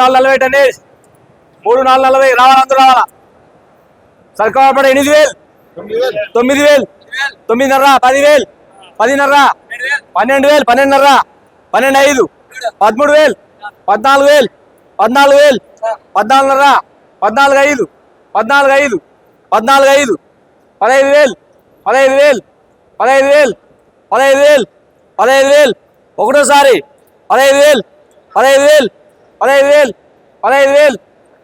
నాలుగు నలభై టన్నే మూడు నాలుగు నలభై రావాలి అందరూ రావాలా సర్కార్ ఎనిమిది వేలు. తొమ్మిది వేలు. తొమ్మిదిన్నర పదివేలు. పదిన్నర పన్నెండు వేలు పన్నెండున్నర పన్నెండు ఐదు పదమూడు వేలు పద్నాలుగు వేలు పద్నాలుగు వేలు పద్నాలుగున్నర పద్నాలుగు ఐదు పద్నాలుగు ఐదు పద్నాలుగు ఐదు పదహైదు వేలు పదహైదు వేలు పదహైదు వేలు పదహైదు వేలు పదహైదు వేలు ఒకటోసారి పదహైదు వేలు పదహైదు వేలు పదహైదు వేలు పదహైదు వేలు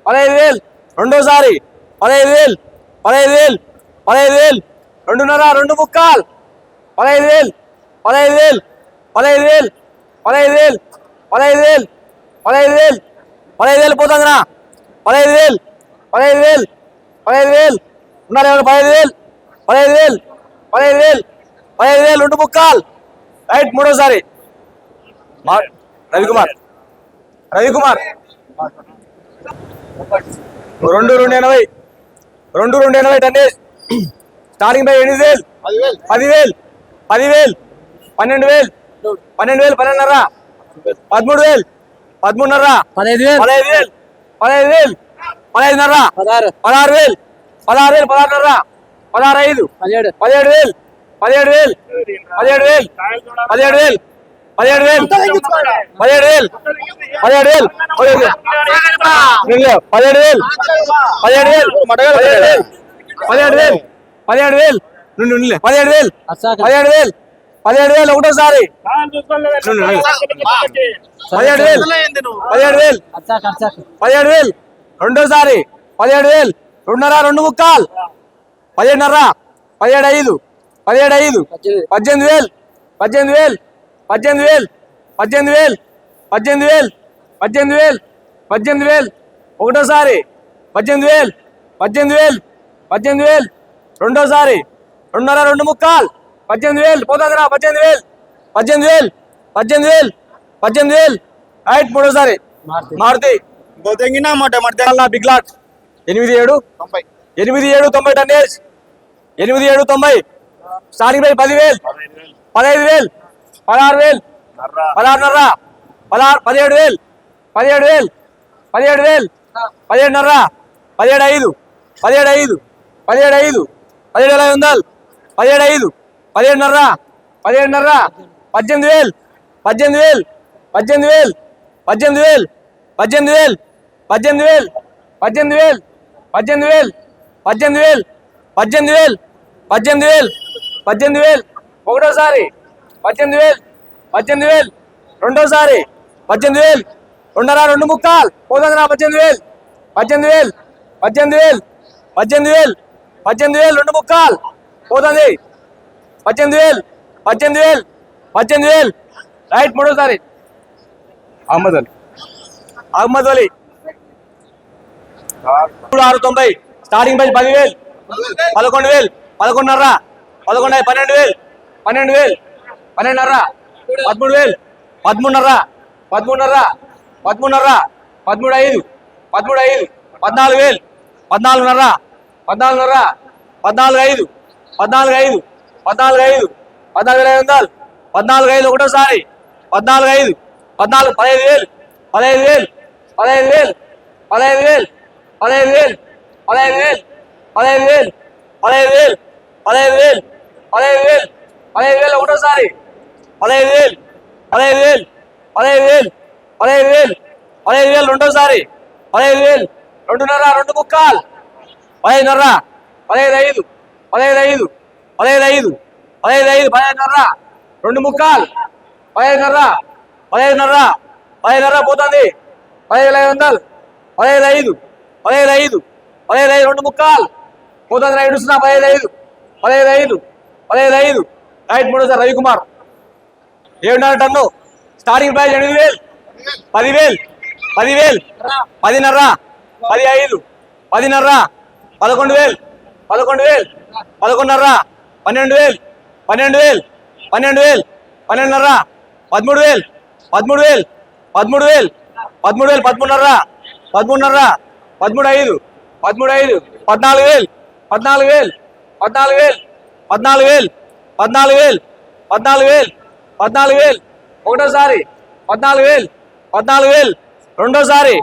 పదహైదు వేలు రెండోసారి పదహైదు వేలు పదహైదు వేలు పదహైదు వేలు రెండున్నర రెండు ముక్కాలు పదహైదు వేలు పదహైదు వేలు పదహైదు వేలు పదహైదు వేలు పదహైదు వేలు పదహైదు వేలు పదహైదు వేలు పోతుందిరా పదహైదు వేలు పదహైదు వేలు పదహైదు వేలు ఉన్నారు ఎవరు పదహైదు వేలు పదహైదు వేలు పదహైదు వేలు పదహైదు వేలు రెండు ముక్కాలు రైట్ మూడోసారి రవికుమార్ రవికుమార్. రెండు రెండు ఎనభై. రెండు రెండు ఎనభై టన్నే స్టార్టింగ్ పై ఎనిమిది వేలు. పదివేలు. పదివేలు. పన్నెండు వేలు. పన్నెండు వేలు పన్నెండున్నర. పదమూడు వేలు. పదమూడున్నర. పదహైదు వేలు. పదహైదు వేలు. పదహైదు వేలు. పదహైదున్నర. పదహారు. పదహారు వేలు. పదహారు వేలు పదహారున్నర. పదహారు ఐదు పదిహేడు. పదిహేడు వేలు. పదిహేడు వేలు. పదిహేడు వేలు. పదిహేడు వేలు. పదిహేడు వేలు పదిహేడు వేలు పదిహేడు వేలు పదిహేడు వేలు పదిహేడు వేలు పదిహేడు వేలు పదిహేడు వేలు నుండి పదిహేడు వేలు పదిహేడు వేలు పదిహేడు వేలు ఒకటోసారి పదిహేడు వేలు పదిహేడు వేలు పదిహేడు వేలు రెండోసారి పదిహేడు వేలు రెండున్నర రెండు ముక్కాలు పదిహేడున్నర పదిహేడు ఐదు పదిహేడు ఐదు పద్దెనిమిది వేలు పద్దెనిమిది వేలు పద్దెనిమిది వేలు పద్దెనిమిది వేలు పద్దెనిమిది వేలు పద్దెనిమిది వేలు పద్దెనిమిది వేలు ఒకటోసారి పద్దెనిమిది వేలు పద్దెనిమిది వేలు పద్దెనిమిది వేలు రెండోసారి రెండున్నర రెండు ముక్కాలు పద్దెనిమిది వేలు పోతుందిరా పద్దెనిమిది వేలు పద్దెనిమిది వేలు పద్దెనిమిది వేలు పద్దెనిమిది వేలు రైట్ మూడోసారి మారుతి. బొద్దంగినా మాట మడితే బిగ్ లాట్ ఎనిమిది ఏడు తొంభై ఎనిమిది ఏడు తొంభై టన్నేజ్ ఎనిమిది ఏడు తొంభై స్టార్టింగ్ పై పదివేలు పదహైదు వేలు పదహారు వేలు పదహారున్నర పదహారు పదిహేడు వేలు పదిహేడు వేలు పదిహేడు వేలు పదిహేడున్నర పదిహేడు ఐదు పదిహేడు ఐదు పదిహేడు ఐదు పదిహేడు వేల ఐదు వందలు పదిహేడు ఐదు పదిహేడున్నర పదిహేడున్నర పద్దెనిమిది వేలు పద్దెనిమిది వేలు పద్దెనిమిది వేలు పద్దెనిమిది వేలు పద్దెనిమిది వేలు పద్దెనిమిది వేలు పద్దెనిమిది వేలు పద్దెనిమిది వేలు పద్దెనిమిది వేలు పద్దెనిమిది వేలు పద్దెనిమిది వేలు పద్దెనిమిది వేలు ఒకటోసారి పద్దెనిమిది వేలు పద్దెనిమిది వేలు. రెండోసారి పద్దెనిమిది వేలు. రెండున్నర రెండు ముక్కాలు. పోతుందిరా పద్దెనిమిది వేలు. పద్దెనిమిది వేలు పద్దెనిమిది వేలు పద్దెనిమిది వేలు పద్దెనిమిది వేలు రెండు ముక్కాలు. పోతుంది. పద్దెనిమిది వేలు పద్దెనిమిది వేలు పద్దెనిమిది వేలు. రైట్ మూడోసారి. అహ్మద్ అలీ. అహ్మద్ అలీ. మూడు ఆరు తొంభై. స్టార్టింగ్ ప్రైస్ పదివేలు. పదకొండు వేలు. పదకొండున్నర పదకొండు పన్నెండు వేలు. పన్నెండు వేలు. పన్నెండున్నర పదమూడు వేలు పదమూడున్నర పదమూడున్నర పదమూడున్నర పదమూడు ఐదు పదమూడు ఐదు పద్నాలుగు వేలు పద్నాలుగున్నర పద్నాలుగున్నర పద్నాలుగు ఐదు పద్నాలుగు ఐదు పద్నాలుగు ఐదు పద్నాలుగు వేల ఐదు వందలు పద్నాలుగు ఐదు ఒకటోసారి పద్నాలుగు ఐదు పద్నాలుగు పదహైదు వేలు పదహైదు వేలు పదహైదు వేలు పదహైదు వేలు పదహైదు వేలు పదహైదు వేలు పదహైదు వేలు పదహైదు వేలు పదహైదు వేలు పదహైదు వేలు పదహైదు వేలు ఒకటోసారి పదహైదు వేలు పదహైదు వేలు పదహైదు వేలు పదహైదు వేలు పదహైదు వేలు రెండోసారి పదహైదు వేలు రెండున్నర రెండు ముక్కాలు పదహైదున్నర పదహైదు ఐదు పదహైదు ఐదు పదహైదు ఐదు పదహైదు ఐదు పదహైదున్నర రెండు ముక్కాలు పదహైదున్నర పదహైదున్నర పదహైదున్నర పోతుంది పదహైదు ఐదు వందలు పదహైదు ఐదు పదహైదు ఐదు పదహైదు ఐదు రెండు ముక్కాలు పోతుంది రైట్ ఇస్తున్నా పదహైదు ఐదు పదహైదు ఐదు పదహైదు ఐదు రైట్ మూడు సార్ రవికుమార్ ఏడున్నర టన్ను. స్టార్టింగ్ ప్రైస్ ఎనిమిది వేలు. పదివేలు. పదివేలు. పదిన్నర. పది ఐదు పదిన్నర. పదకొండు వేలు పదకొండు వేలు పదకొండున్నర. పన్నెండు వేలు పన్నెండు వేలు పన్నెండు వేలు పన్నెండున్నర. పదమూడు వేలు పదమూడు వేలు పదమూడు వేలు పదమూడు వేలు పదమూడున్నర. పదమూడున్నర. పదమూడు ఐదు పదమూడు ఐదు పద్నాలుగు వేలు పద్నాలుగు వేలు పద్నాలుగు వేలు పద్నాలుగు వేలు పద్నాలుగు వేలు పద్నాలుగు వేలు పద్నాలుగు వేలు ఒకటోసారి పద్నాలుగు వేలు పద్నాలుగు వేలు రెండోసారి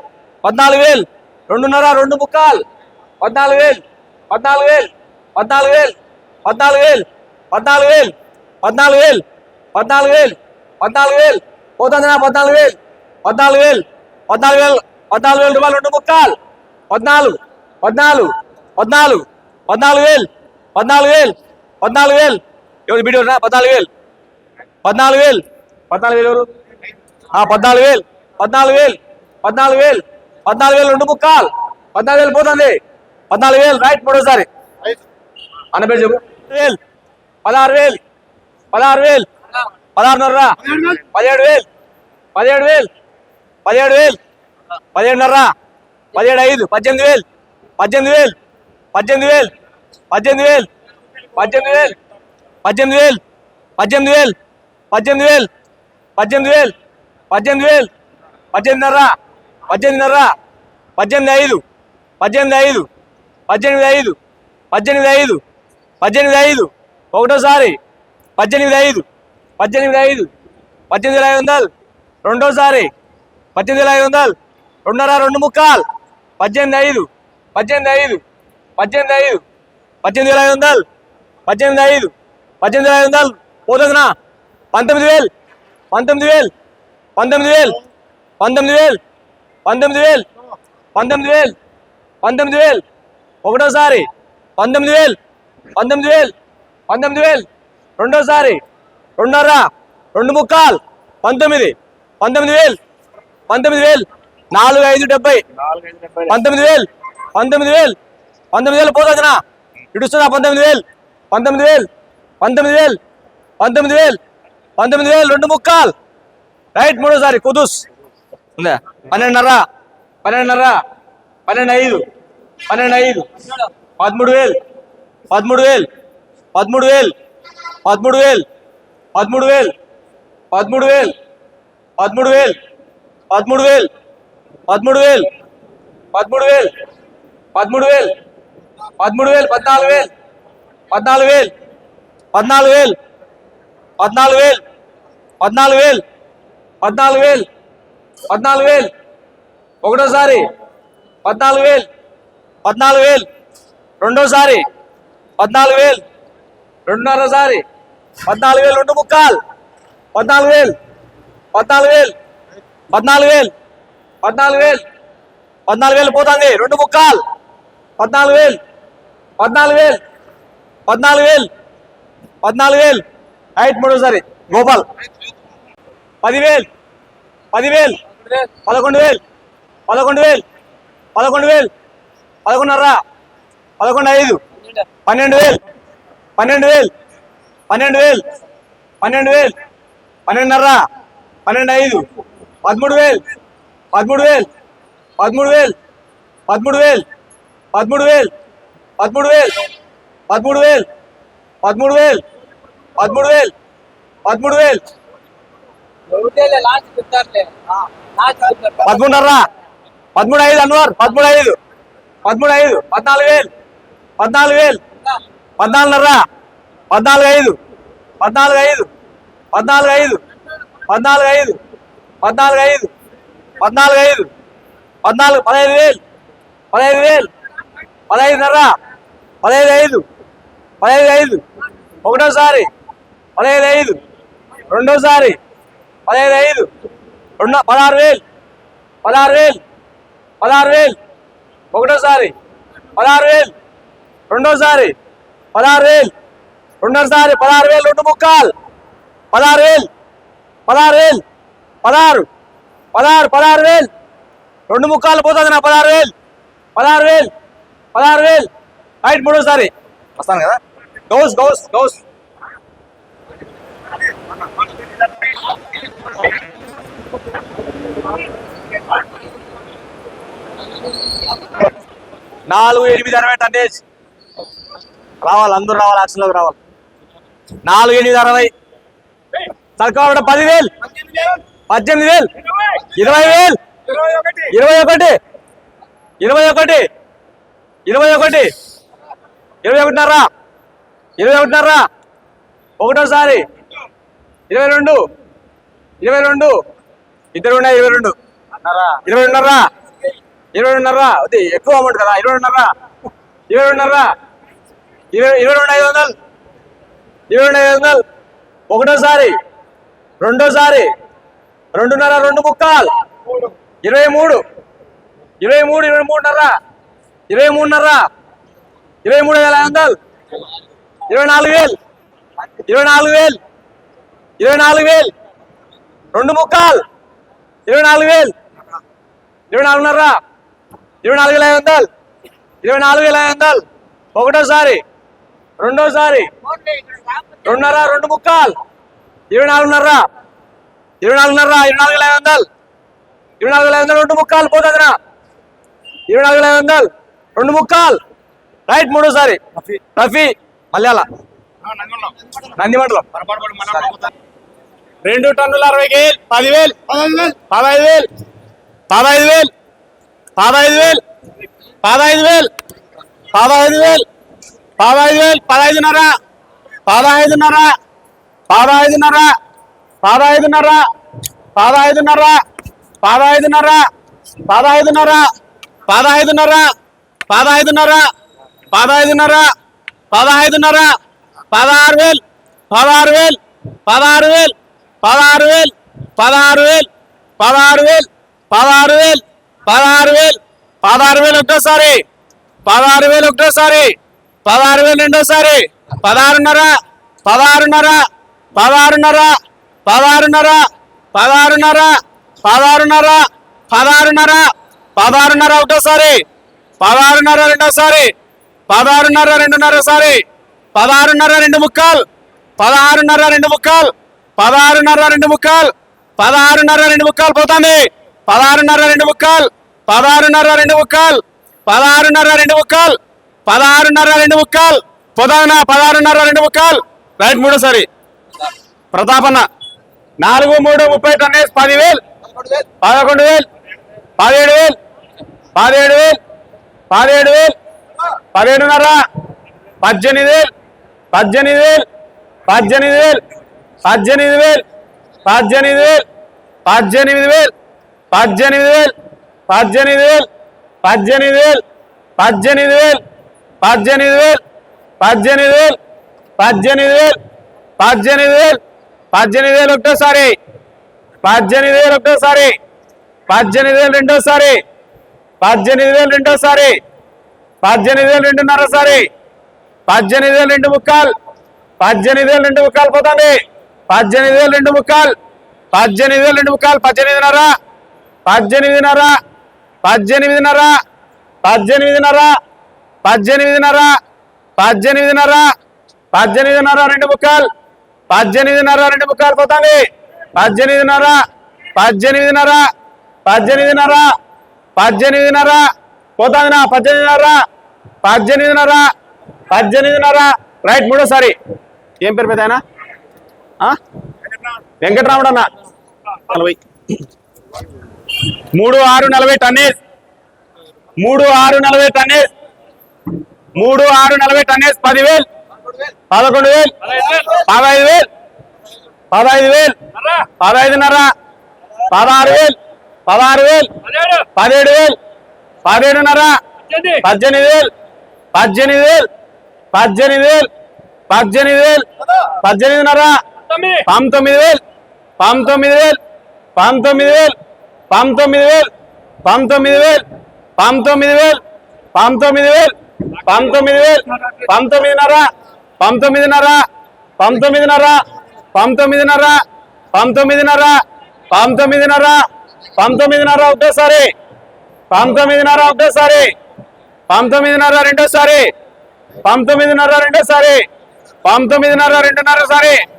పద్నాలుగు వేలు రెండున్నర రెండు ముక్కాలు పద్నాలుగు వేలు పద్నాలుగు వేలు పద్నాలుగు వేలు పద్నాలుగు వేలు పద్నాలుగు వేలు పద్నాలుగు వేలు పద్నాలుగు వేలు పద్నాలుగు వేలు పోతుందినా పద్నాలుగు వేలు పద్నాలుగు వేలు పద్నాలుగు వేలు పద్నాలుగు వేలు రూపాయలు రెండు ముక్కాలు పద్నాలుగు పద్నాలుగు పద్నాలుగు పద్నాలుగు వేలు పద్నాలుగు వేలు పద్నాలుగు వేలు ఎవరు వీడియో పద్నాలుగు వేలు పద్నాలుగు వేలు. పద్నాలుగు వేలు ఎవరు? పద్నాలుగు వేలు. పద్నాలుగు వేలు. పద్నాలుగు వేలు. పద్నాలుగు వేలు రెండు ముక్కాలు పద్నాలుగు వేలు పోతుంది. పద్నాలుగు వేలు రైట్ మూడోసారి అన్న పేరు చెప్పు. వేలు. పదహారు వేలు. పదహారు వేలు. పదహారున్నర. పదిహేడు వేలు. పదిహేడు వేలు. పదిహేడు వేలు. పదిహేడున్నర. పదిహేడు ఐదు. పద్దెనిమిది వేలు. పద్దెనిమిది వేలు. పద్దెనిమిది వేలు. పద్దెనిమిది వేలు. పద్దెనిమిది వేలు. పద్దెనిమిది వేలు. పద్దెనిమిది వేలు. పద్దెనిమిది వేలు పద్దెనిమిది వేలు పద్దెనిమిది వేలు పద్దెనిమిదిన్నర పద్దెనిమిదిన్నర పద్దెనిమిది ఐదు పద్దెనిమిది ఐదు పద్దెనిమిది ఐదు పద్దెనిమిది ఐదు పద్దెనిమిది ఐదు ఒకటోసారి పద్దెనిమిది ఐదు పద్దెనిమిది ఐదు పద్దెనిమిది వేల ఐదు వందలు రెండోసారి పద్దెనిమిది వేల ఐదు వందలు రెండున్నర రెండు ముక్కాలు పద్దెనిమిది ఐదు పద్దెనిమిది ఐదు పద్దెనిమిది ఐదు పద్దెనిమిది వేల ఐదు వందలు పద్దెనిమిది ఐదు పద్దెనిమిది వేల ఐదు వందలు పోతుందినా పంతొమ్మిది వేలు పంతొమ్మిది వేలు పంతొమ్మిది వేలు పంతొమ్మిది వేలు పంతొమ్మిది వేలు పంతొమ్మిది వేలు పంతొమ్మిది వేలు ఒకటోసారి పంతొమ్మిది వేలు పంతొమ్మిది వేలు పంతొమ్మిది వేలు రెండోసారి రెండున్నర రెండు ముక్కాలు పంతొమ్మిది పంతొమ్మిది వేలు పంతొమ్మిది వేలు నాలుగు ఐదు డెబ్బై పంతొమ్మిది వేలు పంతొమ్మిది వేలు పంతొమ్మిది వేలు పోతుందినా ఇడుస్తుందా పంతొమ్మిది వేలు పంతొమ్మిది వేలు పంతొమ్మిది వేలు పంతొమ్మిది వేలు పంతొమ్మిది వేలు రెండు ముక్కాలు రైట్ మూడోసారి కుదుస్ ఉందా పన్నెండున్నర పన్నెండున్నర పన్నెండు ఐదు పన్నెండు ఐదు పదమూడు వేలు పదమూడు వేలు పదమూడు వేలు పదమూడు వేలు పదమూడు వేలు పదమూడు వేలు పదమూడు వేలు పదమూడు వేలు పదమూడు వేలు పదమూడు వేలు పదమూడు వేలు పదమూడు వేలు పద్నాలుగు వేలు పద్నాలుగు వేలు పద్నాలుగు వేలు పద్నాలుగు వేలు పద్నాలుగు వేలు పద్నాలుగు వేలు పద్నాలుగు వేలు ఒకటోసారి పద్నాలుగు వేలు పద్నాలుగు వేలు రెండోసారి పద్నాలుగు వేలు రెండున్నరసారి పద్నాలుగు వేలు రెండు ముక్కాలు పద్నాలుగు వేలు పద్నాలుగు వేలు పద్నాలుగు వేలు పద్నాలుగు వేలు పద్నాలుగు వేలు పోతుంది రెండు ముక్కాలు పద్నాలుగు వేలు పద్నాలుగు వేలు పద్నాలుగు వేలు పద్నాలుగు వేలు హైట్ మూడోసారి. గోపాల్. పదివేలు. పదివేలు. పదకొండు వేలు పదకొండు వేలు పదకొండు వేలు పదకొండున్నర. పదకొండు ఐదు పన్నెండు వేలు పన్నెండు వేలు పన్నెండు వేలు పన్నెండు వేలు పన్నెండున్నర. పన్నెండు ఐదు పదమూడు వేలు పదమూడు వేలు పదమూడు వేలు పదమూడు వేలు పదమూడు వేలు పదమూడు వేలు పదమూడు వేలు పదమూడు వేలు పదమూడు వేలు. పదమూడు వేలు. పదమూడున్నర. పదమూడు ఐదు అన్వర్ పదమూడు ఐదు. పదమూడు ఐదు. పద్నాలుగు వేలు. పద్నాలుగు వేలు. పద్నాలుగున్నర. పద్నాలుగు ఐదు. పద్నాలుగు ఐదు. పద్నాలుగు ఐదు. పద్నాలుగు ఐదు. పద్నాలుగు ఐదు. పద్నాలుగు ఐదు. పద్నాలుగు పదహైదు వేలు. పదహైదు వేలు. పదహైదున్నర. పదహైదు ఐదు. పదహైదు ఐదు. ఒకటోసారి. పదహైదు ఐదు రెండోసారి పదహైదు ఐదు రెండు పదహారు వేలు పదహారు వేలు పదహారు వేలు ఒకటోసారి పదహారు వేలు రెండోసారి పదహారు వేలు రెండోసారి పదహారు వేలు రెండు ముక్కాలు పదహారు వేలు పదహారు వేలు పదహారు పదహారు పదహారు వేలు రెండు ముక్కాలు పోతుంది నా పదహారు వేలు పదహారు వేలు పదహారు వేలు రైట్ మూడోసారి వస్తాను కదా గౌస్ గౌస్ గౌస్ నాలుగు ఎనిమిది అరవై టన్నేజ్ రావాలి అందరూ రావాలి యాక్షన్లోకి రావాలి. నాలుగు ఎనిమిది అరవై. తక్కువ పదివేలు. పద్దెనిమిది వేలు. ఇరవై వేలు. ఇరవై ఒకటి. ఇరవై ఒకటి. ఇరవై ఒకటి. ఇరవై ఒకటిన్నర. ఇరవై ఒకటిన్నర. ఒకటోసారి. ఇరవై రెండు. ఇరవై రెండు. ఇద్దరు ఉన్నాయి ఇరవై రెండు. ఇరవై రెండున్నర. ఇరవై రెండున్నర. అది ఎక్కువ అమౌంట్ కదా. ఇరవై రెండున్నర. ఇరవై రెండున్నర. ఇరవై ఇరవై రెండు ఐదు వందలు. ఇరవై రెండు ఐదు వందలు. ఒకటోసారి. రెండోసారి. రెండున్నర రెండు ముక్కాలు ఇరవై మూడు. ఇరవై మూడు ఇరవై మూడున్నర. ఇరవై మూడున్నర. ఇరవై మూడు వేల ఐదు వందలు. ఇరవై నాలుగు వేలు. ఇరవై నాలుగు వేలు. ఇరవై నాలుగు వేలు. రెండు ముక్కాలు. ఇరవై నాలుగు వేలు. ఇరవై నాలుగున్నర. ఇరవై నాలుగు వేల ఐదు వందలు. ఇరవై నాలుగు వేల ఐదు వందలు. ఒకటోసారి. రెండోసారి. రెండున్నర రెండు ముక్కాలు. ఇరవై నాలుగున్నర. ఇరవై నాలుగున్నర ఇరవై నాలుగు వేల ఐదు వందలు. ఇరవై నాలుగు వేల ఐదు వందలు రెండు ముక్కాలు పోతుందినా ఇరవై నాలుగు వేల ఐదు వందలు రెండు ముక్కాలు. రైట్ మూడోసారి. రఫీ. మల్యాల నందిమండలం. రెండు టన్నుల అరవై కేజీలు పదివేలు పదహైదు వేలు పదహైదు వేలు పదహైదు వేలు పదహైదు వేలు పదహైదు వేలు పదహైదు వేలు పదహైదున్నర పదహైదున్నర పదహైదున్నర పదహైదున్నర పదహైదున్నర పదహైదున్నర పదహైదున్నర పదహైదున్నర పదహైదున్నర పదహైదున్నర పదహైదున్నర పదహారు వేలు పదహారు వేలు పదహారు వేలు పదహారు వేలు పదహారు వేలు పదహారు వేలు పదహారు వేలు పదహారు వేలు పదహారు వేలు ఒకటోసారి పదహారు వేలు ఒకటోసారి పదహారు వేలు రెండోసారి పదహారున్నర పదహారున్నర పదహారున్నర పదహారున్నర పదహారున్నర పదహారున్నర పదహారున్నర పదహారున్నర ఒకటోసారి పదహారున్నర రెండోసారి పదహారున్నర రెండున్నరసారి పదహారున్నర రెండు ముక్కలు పదహారున్నర రెండు ముక్కలు పదహారున్నర రెండు ముక్కాలు. పదహారున్నర రెండు ముక్కలు పోతుంది. పదహారున్నర రెండు ముక్కాలు. పదహారున్నర రెండు ముక్కాలు. పదహారున్నర రెండు ముక్కలు. పదహారున్నర రెండు ముక్కాలు. పోతావునా? పదహారున్నర రెండు ముక్కాలు. రైట్ మూడోసారి ప్రతాపన్న. నాలుగు మూడు ముప్పై టన్నేసి పదివేలు. పదకొండు వేలు. పదిహేడు వేలు. పదిహేడు వేలు. పదిహేడు వేలు. పదిహేడున్నర. పద్దెనిమిది వేలు. పద్దెనిమిది వేలు. పద్దెనిమిది వేలు. పద్దెనిమిది వేలు పద్దెనిమిది వేలు పద్దెనిమిది వేలు పద్దెనిమిది వేలు పద్దెనిమిది వేలు పద్దెనిమిది వేలు పద్దెనిమిది వేలు పద్దెనిమిది వేలు పద్దెనిమిది వేలు పద్దెనిమిది వేలు పద్దెనిమిది వేలు పద్దెనిమిది వేలు ఒకటోసారి పద్దెనిమిది వేలు ఒకటోసారి పద్దెనిమిది వేలు రెండోసారి పద్దెనిమిది వేలు రెండోసారి పద్దెనిమిది వేలు రెండున్నరసారి పద్దెనిమిది వేలు రెండు ముక్కాలు పద్దెనిమిది వేలు రెండు ముక్కలు పోతుంది పద్దెనిమిది వేలు రెండు ముక్కలు పద్దెనిమిది వేలు రెండు ముక్కలు పద్దెనిమిదిన్నర పద్దెనిమిదిన్నర పద్దెనిమిదిన్నర పద్దెనిమిదిన్నర పద్దెనిమిదిన్నర పద్దెనిమిదిన్నర పద్దెనిమిదిన్నర రెండు ముక్కలు పద్దెనిమిదిన్నర రెండు ముక్కలు పోతుంది పద్దెనిమిదిన్నర పద్దెనిమిదిన్నర పద్దెనిమిదిన్నర పద్దెనిమిదిన్నర పోతుంది నా పద్దెనిమిదిన్నర పద్దెనిమిదిన్నర పద్దెనిమిదిన్నర రైట్ మూడోసారి ఏం పేరు పెద్ద వెంకటరాముడు అన్న. నలభై. మూడు ఆరు నలభై టన్నేజ్ మూడు ఆరు నలభై టన్నేజ్ మూడు ఆరు నలభై టన్నేజ్ పదివేలు. పదకొండు వేలు. పదహైదు వేలు. పదహైదు వేలు. పదహైదున్నర. పదహారు వేలు. పదహారు వేలు. పదిహేడు వేలు. పదిహేడున్నర. పద్దెనిమిది వేలు. పద్దెనిమిది వేలు. పద్దెనిమిది వేలు. పద్దెనిమిది వేలు. పద్దెనిమిదిన్నర. పంతొమ్మిది. వేలు. పంతొమ్మిది వేలు. పంతొమ్మిది వేలు. పంతొమ్మిది వేలు. పంతొమ్మిది వేలు. పంతొమ్మిది వేలు. పంతొమ్మిది వేలు. పంతొమ్మిది వేలు. పంతొమ్మిదిన్నర. పంతొమ్మిదిన్నర. పంతొమ్మిదిన్నర. పంతొమ్మిదిన్నర. పంతొమ్మిదిన్నర. పంతొమ్మిదిన్నర. పంతొమ్మిదిన్నర ఒకటోసారి పంతొమ్మిదిన్నర ఒకటోసారి పంతొమ్మిదిన్నర రెండోసారి. పంతొమ్మిదిన్నర రెండోసారి. పంతొమ్మిదిన్నర రెండున్నర రెండున్నరసారి.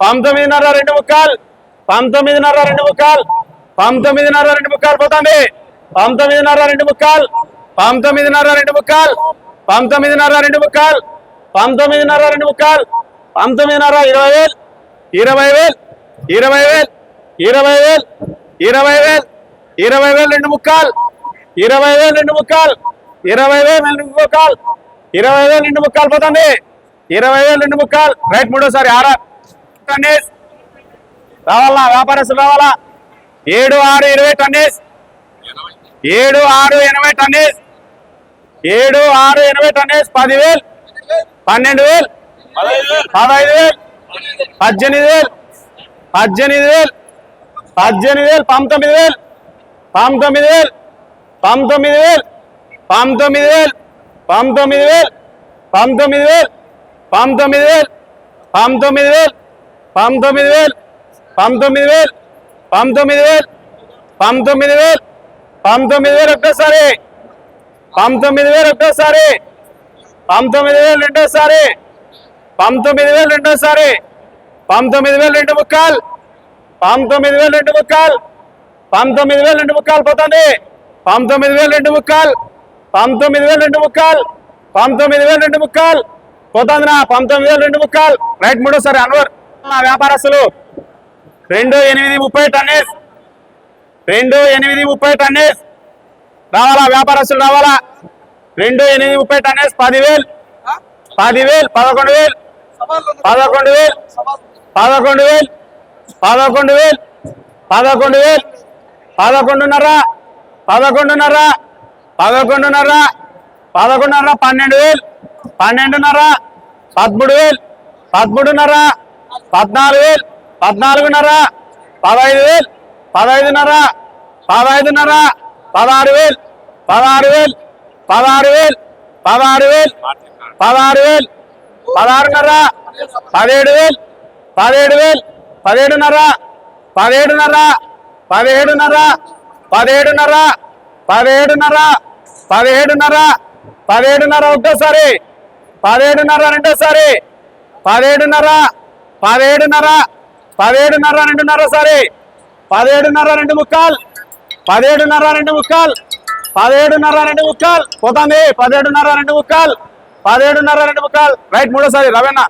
పంతొమ్మిదిన్నర రెండు ముక్కాలు పంతొమ్మిదిన్నర రెండు ముక్కలు పంతొమ్మిదిన్నర రెండు ముక్కలు పోతుంది పంతొమ్మిదిన్నర రెండు ముక్కలు పంతొమ్మిదిన్నర రెండు ముక్కలు పంతొమ్మిదిన్నర రెండు ముక్కలు పంతొమ్మిదిన్నర రెండు ముక్కలు పంతొమ్మిదిన్నర ఇరవై వేలు ఇరవై వేలు ఇరవై వేలు ఇరవై వేలు ఇరవై వేలు ఇరవై వేలు రెండు ముక్కాలు ఇరవై వేలు రెండు ముక్కాలు ఇరవై వేలు రెండు ముక్కలు ఇరవై వేలు రెండు ముక్కలు పోతుంది ఇరవై వేలు రెండు ముక్కాలు రైట్ మూడోసారి ఆరా టన్నేస్. రావాలా? వ్యాపారస్తులు రావాలా? ఏడు ఆరు ఇరవై టన్నేస్. ఏడు ఆరు ఎనభై టన్నేజ్ ఏడు ఆరు ఎనభై టన్నేజ్ పదివేలు. పన్నెండు వేలు. పదహైదు వేలు. పద్దెనిమిది వేలు. పద్దెనిమిది వేలు. పద్దెనిమిది వేలు. పంతొమ్మిది వేలు. పంతొమ్మిది వేలు. పంతొమ్మిది వేలు. పంతొమ్మిది వేలు. పంతొమ్మిది వేలు. పంతొమ్మిది వేలు. పంతొమ్మిది వేలు. పంతొమ్మిది వేలు. పంతొమ్మిది వేలు పంతొమ్మిది వేలు పంతొమ్మిది వేలు పంతొమ్మిది వేలు పంతొమ్మిది వేలు ఒక్కసారి పంతొమ్మిది వేలు ఒక్కసారి పంతొమ్మిది వేలు రెండోసారి పంతొమ్మిది వేలు రెండోసారి పంతొమ్మిది వేలు రెండు ముక్కలు పంతొమ్మిది వేలు రెండు ముక్కలు పంతొమ్మిది వేలు రెండు ముక్కలు పోతుంది పంతొమ్మిది వేలు రెండు ముక్కాలు పంతొమ్మిది వేలు రెండు ముక్కాలు పంతొమ్మిది వేలు రెండు ముక్కలు పోతుందినా పంతొమ్మిది వేలు రెండు ముక్కాలు రైట్ మూడోసారి అన్వర్ వ్యాపారస్తులు. రెండు ఎనిమిది ముప్పై టన్నేస్. రెండు ఎనిమిది ముప్పై టన్నేస్. రావాలా వ్యాపారస్తులు రావాలా? రెండు ఎనిమిది ముప్పై టన్నేస్ పదివేలు. పదివేలు పదకొండు వేలు. పదకొండు వేలు. పదకొండు వేలు. పదకొండు వేలు. పదకొండు వేలు. పదకొండున్నర. పదకొండున్నర. పదకొండున్నర. పదకొండున్నర పన్నెండు వేలు. పన్నెండున్నర. పదమూడు వేలు. పదమూడున్నర. పద్నాలుగు వేలు పద్నాలుగున్నర పదహైదు వేలు పదహైదున్నర పదహైదున్నర పదహారు వేలు పదహారు వేలు పదహారు వేలు పదహారు వేలు పదహారు వేలు పదహారున్నర పదిహేడు వేలు పదిహేడు వేలు పదిహేడున్నర పదిహేడున్నర పదిహేడున్నర పదిహేడున్నర పదిహేడున్నర పదిహేడున్నర పదిహేడున్నర ఒక్కసారి పదిహేడున్నర రెండోసారి పదిహేడున్నర పదిహేడున్నర పదిహేడున్నర రెండున్నర సరే. పదిహేడున్నర రెండు ముక్కాలు. పదిహేడున్నర రెండు ముక్కాలు. పదిహేడున్నర రెండు ముక్కాలు. పోతుంది. పదిహేడున్నర రెండు ముక్కాలు. పదిహేడున్నర రెండు ముక్కాలు. రైట్ మూడోసారి రవేనా.